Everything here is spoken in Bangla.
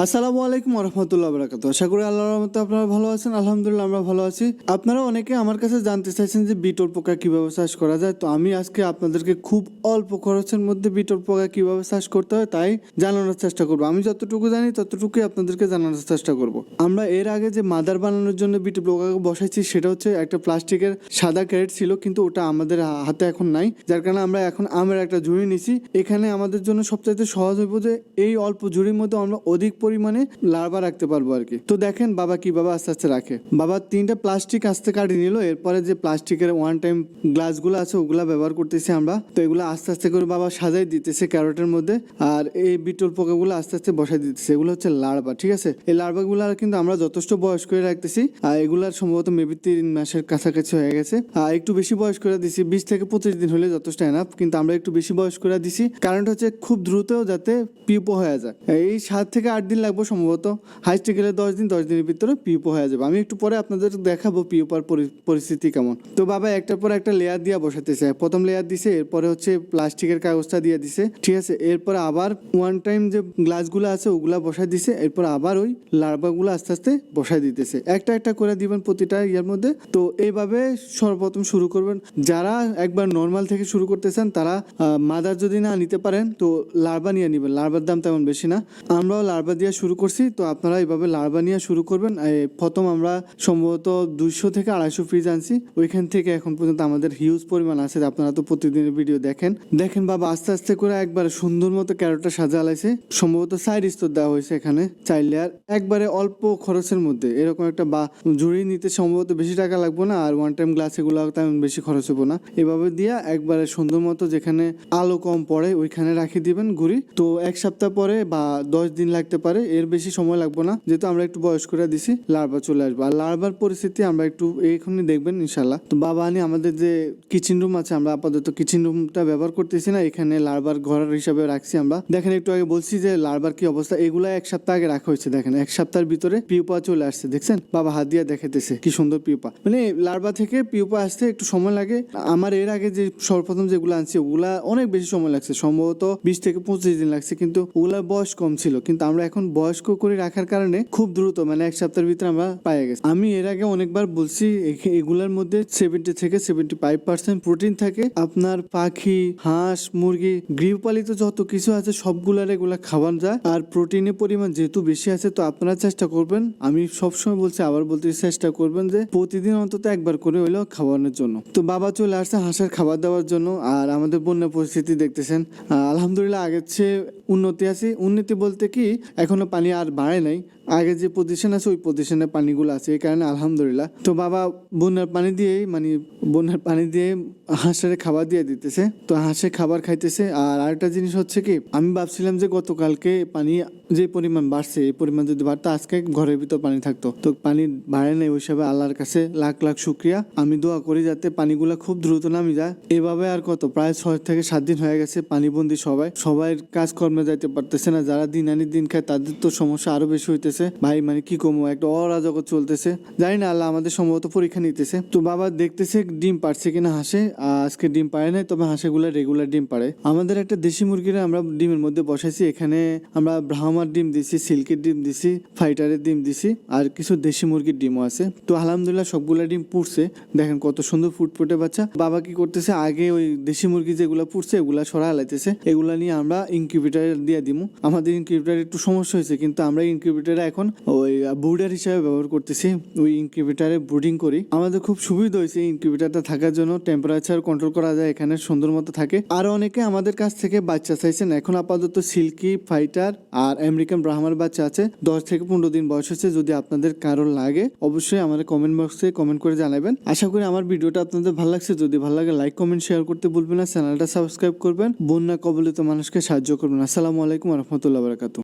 আসসালামু আলাইকুম রহমতুল্লাহ বরাকাত আশা করি আল্লাহর রহমতে আপনারা ভালো আছেন, আলহামদুলিল্লাহ আমরা ভালো আছি। আপনারা অনেকে আমার কাছে জানতে চাইছেন যে বিটল পোকা কীভাবে চাষ করা যায়। তো আমি আজকে আপনাদেরকে খুব অল্প খরচের মধ্যে বিটল পোকা কীভাবে চাষ করতে হয় তাই জানানোর চেষ্টা করব। আমি যতটুকু জানি ততটুকুই আপনাদেরকে জানানোর চেষ্টা করব। আমরা এর আগে যে মাদার বানানোর জন্য বিটল পোকাকে বসাইছি, সেটা হচ্ছে একটা প্লাস্টিকের সাদা ক্যারেট ছিল, কিন্তু ওটা আমাদের হাতে এখন নাই। যার কারণে আমরা এখন আমের একটা ঝুড়ি নিছি। এখানে আমাদের জন্য সবচাইতে সহজ হইব যে এই অল্প ঝুড়ির মধ্যে আমরা অধিক পরিমাণে লার্ভা রাখতে পারব আর কি। তো দেখেন বাবা কীভাবে আস্তে আস্তে রাখে। বাবা তিনটা প্লাস্টিক আস্তে কাটিয়ে নিল, এরপরে যে প্লাস্টিকের ওয়ান টাইম গ্লাসগুলো আছে, ওগুলা ব্যবহার করতেছি আমরা। তো এগুলো আস্তে আস্তে করে বাবা সাজাই দিতেছে ক্যারটের মধ্যে, আর এই বিটল পোকাগুলো আস্তে আস্তে বসাই দিতেছে। এগুলো হচ্ছে লার্ভা ঠিক আছে? এই লার্ভাগুলো কিন্তু আমরা যথেষ্ট বয়স করে রাখতেছি, আর এগুলার সম্ভবত মেবি তিন মাসের কাছাকাছি হয়ে গেছে। আর একটু বেশি বয়স করে দিছি, বিশ থেকে পঁচিশ দিন হলে যথেষ্ট এনাফ কিন্তু আমরা একটু বেশি বয়স করে দিছি। কারণটা হচ্ছে খুব দ্রুত যাতে পিউপো হয়ে যায়। এই সাত থেকে আট দিন লাগবে সম্ভবত। হাইস্টে গেলে দশ দিন, দশ দিনের ভিতরে পিউপো হয়ে যাবে। আমি একটু পরে আপনাদের দেখাবো পিউপার পরিস্থিতি কেমন। তো বাবা, একটার পর একটা লেয়ার দিয়া বসাতেছে প্রথম লেয়ার দিছে, এরপরে হচ্ছে প্লাস্টিকের কাগজটা দিয়ে দিছে। ঠিক আছে, এরপরে আবার ওয়ান টাইম যে গ্লাসগুলো আছে, ওগুলা বসাই দিছে। এরপর আবার ওই লার্ভাগুলো আস্তে আস্তে বসাই দিতেছে। একটা একটা করে দিবেন প্রতিটা ইয়ার মধ্যে। তো এইভাবে সর্বপ্রথম শুরু করবেন। যারা একবার নর্মাল থেকে শুরু করতেছেন, তারা মাদার যদি না নিতে পারেন, তো লার্ভা নিয়ে নেবেন। লার্ভার দাম তেমন বেশি না। আমরাও লার্ভা দিয়ে শুরু করছি, তো আপনারা এইভাবে লার্ভা নিয়ে শুরু করবেন। প্রথম আমরা সম্ভবত দুইশো থেকে আড়াইশো ফ্রিজ আনছি। ওইখান থেকে এখন পর্যন্ত আমাদের হিউজ পরিমাণ আছে, আপনারা তো প্রতিদিনের ভিডিও দেখেন। দেখেন বাবা, আস্তে আস্তে করে একবার সুন্দর মতো ক্যারোটটা সাজা লাইছে সম্ভবত সাইড স্তর দেওয়া হয়েছে এখানে, চার লেয়ার একবারে অল্প খরচের মধ্যে, এরকম একটা বা ঝুড়ি নিতে সম্ভবত বেশি টাকা লাগবে না, আর ওয়ান টাইম গ্লাস এগুলো তেমন বেশি খরচ হব না। এভাবে দিয়া একবারে সুন্দর মতো যেখানে আলো কম পড়ে, ওইখানে রাখি দিবেন ঘুরি তো এক সপ্তাহ পরে বা দশ দিন লাগতে পারে এর বেশি সময় লাগবে না। যেহেতু আমরা একটু বয়স করে দিছি লার্ভা চলে আসবে। আর লার্ভার পরিস্থিতি আমরা একটু এখনই দেখবেন ইনশাল্লাহ তো বাবা আনি, আমাদের যে কিচেন রুম আছে, আমরা আপাতত কিচেন রুমটা ব্যবহার করতেছি না। এখানে লার্ভার ঘর হিসাবে রাখছি আমরা। দেখেন, একটু আগে বলছি যে লার্ভার কি অবস্থা? এগুলা এক সপ্তাহ আগে রাখা হয়েছে, দেখেন। এক সপ্তাহের ভিতরে পিউপা চলে আসছে, দেখছেন? বাবা হাত দিয়ে দেখাইতেছে, কি সুন্দর পিউপা। মানে লার্ভা থেকে পিউপা আসতে একটু সময় লাগে। আমার এর আগে যে সর্বপ্রথম যেগুলো আনছি, ওগুলা অনেক বেশি সময় লাগছে। সম্ভবত বিশ থেকে পঁচিশ দিন লাগছে, কিন্তু ওগুলার বয়স কম ছিল। কিন্তু আমরা এখন বয়স্ক করে রাখার কারণে খুব দ্রুত মানে এক সপ্তাহের ভিতরে আমরা পাই গেছি। আমি এর আগে অনেকবার বলছি এগুলার মধ্যে সেভেন্টি থেকে সেভেন্টি ফাইভ পার্সেন্ট প্রোটিন থাকে। আপনার পাখি, হাঁস, মুরগি, গৃহপালিত যত কিছু আছে, সবগুলার এগুলা খাওয়ান যায়। আর প্রোটিনের পরিমাণ যেহেতু বেশি আছে, তো আপনারা চেষ্টা করবেন। আমি সবসময় বলছি, আবার বলতে চেষ্টা করবেন যে, প্রতিদিন অন্তত একবার করে হইলেও খাওয়ানোর জন্য। তো বাবা চলে আসছে হাঁসের খাবার দেওয়ার জন্য, আর আমাদের বন্যা পরিস্থিতি দেখতেছেন। আলহামদুলিল্লাহ আগের চেয়ে উন্নতি আছে। উন্নতি বলতে কি, এখনও পানি আর বাড়ে নাই। আগে যে পজিশন আছে, ওই পজিশনে পানিগুলো আছে, এই কারণে আলহামদুলিল্লাহ। তো বাবা বন্যার পানি দিয়েই মানে বন্যার পানি দিয়ে হাঁসের খাবার দিয়ে দিতেছে। তো হাঁসে খাবার খাইতেছে, আর আরেকটা জিনিস হচ্ছে কি, আমি ভাবছিলাম যে গতকালকে পানি যে পরিমাণ বাড়ছে, এই পরিমাণ যদি বাড়তো, আজকে ঘরের ভিতর পানি থাকতো। তো পানি বাড়ে নাই, ওই আল্লাহর কাছে লাখ লাখ শুক্রিয়া। আমি দোয়া করি যাতে পানিগুলো খুব দ্রুত নামি যায়। এভাবে আর কত, প্রায় ছয় থেকে সাত দিন হয়ে গেছে পানিবন্দি সবাই। সবাই কাজকর্মে যাইতে পারতেছে না, যারা দিন আনি দিন খায়, তাদের তো সমস্যা আরও বেশি হইতেছে। ভাই মানে কি কমো, একটা অরাজকত চলতেছে। জানি না, আল্লাহ আমাদের সম্ভবত পরীক্ষা নিতেছে। তো বাবা দেখতেছে ডিম পারছে কিনা হাসে আজকে ডিম পারে নাই, তবে হাঁসেগুলো রেগুলার ডিম পারে আমাদের একটা দেশি মুরগিরা আমরা ডিমের মধ্যে বসাইছি। এখানে আমরা ব্রাহ্মার ডিম দিছি, সিল্কের ডিম দিছি, ফাইটারের ডিম দিছি, আর কিছু দেশি মুরগির ডিমও আছে। তো আলহামদুলিল্লাহ সবগুলা ডিম পুড়ছে। দেখেন কত সুন্দর ফুটফুটে বাচ্চা। বাবা কি করতেছে, আগে ওই দেশি মুরগি যেগুলো পুড়ছে, এগুলা সরা লাইতেছে এগুলা নিয়ে আমরা ইনকিউবেটার দিয়ে দিমু। আমাদের ইনকিউবেটার একটু সমস্যা হয়েছে, কিন্তু আমরা ইনকিউবেটারে এখন ওই বুডার হিসাবে ব্যবহার করতেছি। ওই ইনকিউবেটারে ব্রুডিং করি। আমাদের খুব সুবিধা হয়েছে ইনকিউবেটারটা থাকার জন্য। টেম্পারেচার কন্ট্রোল করা যায়, এখানে সুন্দর মতো থাকে। আরও অনেকে আমাদের কাছ থেকে বাচ্চা চাইছেন। এখন আপাতত সিল্কি ফাইটার আর আমেরিকান ব্রাহ্মার বাচ্চা আছে। দশ থেকে পনেরো দিন বয়স হচ্ছে যদি আপনাদের কারও লাগে, অবশ্যই আমাদের কমেন্ট বক্সে কমেন্ট করে জানাবেন। আশা করি আমার ভিডিওটা আপনাদের ভালো লাগছে। যদি ভালো লাগে লাইক কমেন্ট শেয়ার করতে ভুলবেন না। চ্যানেলটা সাবস্ক্রাইব করবেন। বন্যা কবলিত মানুষকে সাহায্য করবেন। আসসালামু আলাইকুম রহমতুল্লাহ বারাকাতু